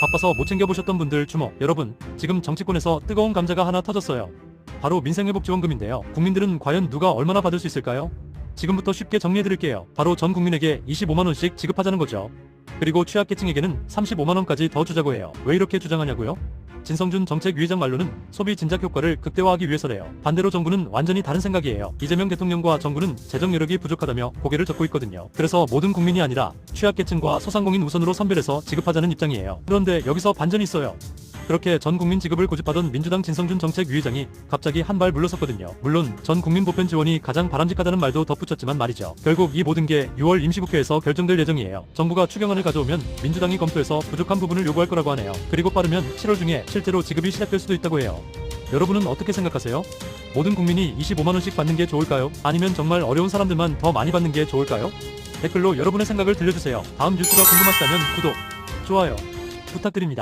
바빠서 못 챙겨보셨던 분들 주목. 여러분, 지금 정치권에서 뜨거운 감자가 하나 터졌어요. 바로 민생회복지원금인데요. 국민들은 과연 누가 얼마나 받을 수 있을까요? 지금부터 쉽게 정리해드릴게요. 바로 전 국민에게 25만원씩 지급하자는 거죠. 그리고 취약계층에게는 35만원까지 더 주자고 해요. 왜 이렇게 주장하냐고요? 진성준 정책위의장 말로는 소비 진작 효과를 극대화하기 위해서래요. 반대로 정부는 완전히 다른 생각이에요. 이재명 대통령과 정부는 재정 여력이 부족하다며 고개를 젓고 있거든요. 그래서 모든 국민이 아니라 취약계층과 소상공인 우선으로 선별해서 지급하자는 입장이에요. 그런데 여기서 반전이 있어요. 그렇게 전 국민 지급을 고집하던 민주당 진성준 정책위의장이 갑자기 한 발 물러섰거든요. 물론 전 국민 보편 지원이 가장 바람직하다는 말도 덧붙였지만 말이죠. 결국 이 모든 게 6월 임시국회에서 결정될 예정이에요. 정부가 추경안을 가져오면 민주당이 검토해서 부족한 부분을 요구할 거라고 하네요. 그리고 빠르면 7월 중에 실제로 지급이 시작될 수도 있다고 해요. 여러분은 어떻게 생각하세요? 모든 국민이 25만원씩 받는 게 좋을까요? 아니면 정말 어려운 사람들만 더 많이 받는 게 좋을까요? 댓글로 여러분의 생각을 들려주세요. 다음 뉴스가 궁금하시다면 구독, 좋아요 부탁드립니다.